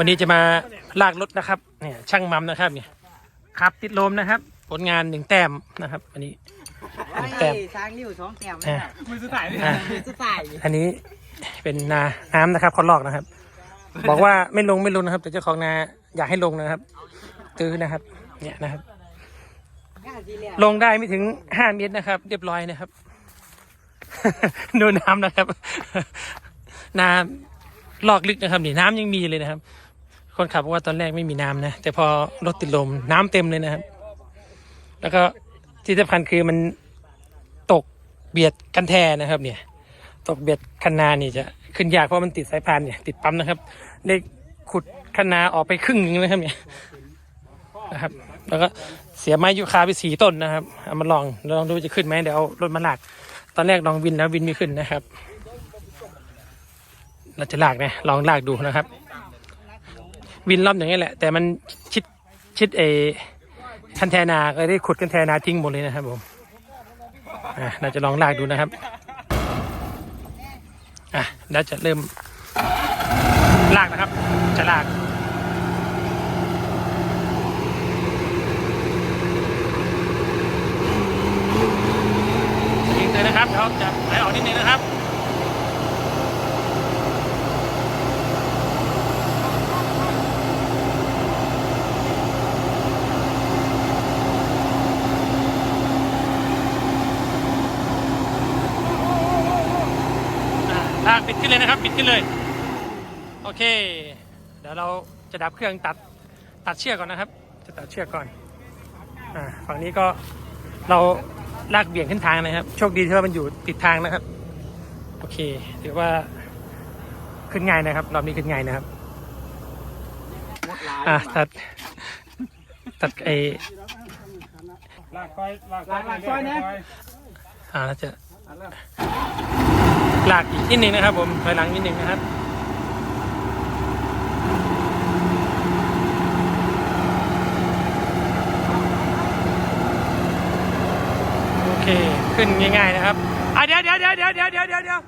วันนี้จะมาลากรถนะครับ เนี่ยช่างมัมนะครับเนี่ยครับติดลมนะครับ ผลงานหนึ่งแต้มนะครับ อันนี้หนึ่งแต้มช้างริ้วสองแต้มอะมือสุดท้ายเลยอะคือสุดท้ายอันนี้เป็นนาน้ำนะครับคนลอกนะครับ บอกว่าไม่ลงไม่ลงนะครับ แต่เจ้าของนาอยากให้ลงนะครับ ตื้อนะครับ เนี่ยนะครับงานที่แล้วลงได้ไม่ถึงห้าเมตรนะครับ เรียบร้อยนะครับดูน้ำนะครับ น้ำลอกลึกนะครับนี่น้ำยังมีเลยนะครับ คนขับบอกว่าตอนแรกไม่มีน้ำนะ แต่พอรถติดลมน้ำเต็มเลยนะครับ แล้วก็ที่สำคัญคือมันตกเบียดกันแทนะครับ เนี่ย ตกเบียดคันนานี่จะขึ้นยากเพราะมันติดสายพานเนี่ย ติดปั๊มนะครับได้ขุดคันนาออกไปครึ่งหนึงนะครับเนี่ยนะครับ แล้วก็เสียไม้ยูคาไปสีต้นนะครับเอามาลองลองดูจะขึ้นไหมเดี๋ยวเอารถมาลาก ตอนแรกลองวินแล้ววินไม่ขึ้นนะครับ เราจะลากนะลองลากดูนะครับ วินรอบอย่างนี้แหละ แต่มันชิดชิดเอคันแทนาก็ได้ขุดคันแทนาทิ้งหมดเลยนะครับผมอะเราจะลองลากดูนะครับอะแล้วจะเริ่มลากนะครับ จะลากยิงเลยนะครับเดี๋ยวจะไหลออกนิดนึงนะครับ อะลากปิดขึ้นเลยนะครับปิดขึ้นเลย โอเค เดี๋ยวเราจะดับเครื่องตัดตัดเชือกก่อนนะครับ จะตัดเชือกก่อนอ่าฝั่งนี้ก็เราลากเบี่ยงขึ้นทางนะครับ โชคดีที่ว่ามันอยู่ติดทางนะครับ โอเคถือว่าขึ้นง่ายนะครับรอบนี้ขึ้นง่ายนะครับอ่าตัดตัดไอลากก้อยลากก้อยลากก้อยนะอ่าแล้วจะ หลักอีกนิดนึงนะครับ ผมถอยหลังนิดนึงนะครับโอเคขึ้นง่ายๆนะครับอะเดี๋ยวเดี๋ยวเดี๋ยวเดี๋ยวเดี๋ยวเดี๋ยว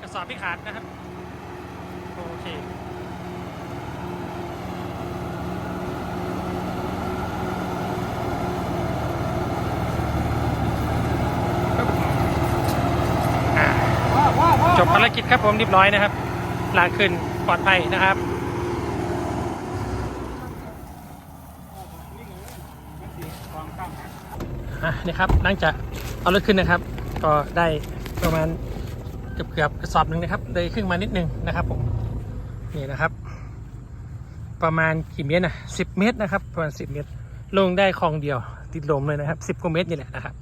กระสอบพิขาดนะครับ จบภารกิจครับผมเรียบร้อยนะครับลากขึ้นปลอดภัยนะครับนี่ครับหลังจากเอารถขึ้นนะครับ ก็ได้ประมาณเกือบเกือบๆกระสอบหนึ่งนะครับเลยขึ้นมานิดนึงนะครับผมนี่นะครับ ประมาณกี่เมตรนะสิบเมตรนะครับ ประมาณสิบเมตร ลงได้คลองเดียว ติดลมเลยนะครับสิบกว่าเมตรนี่แหละนะครับ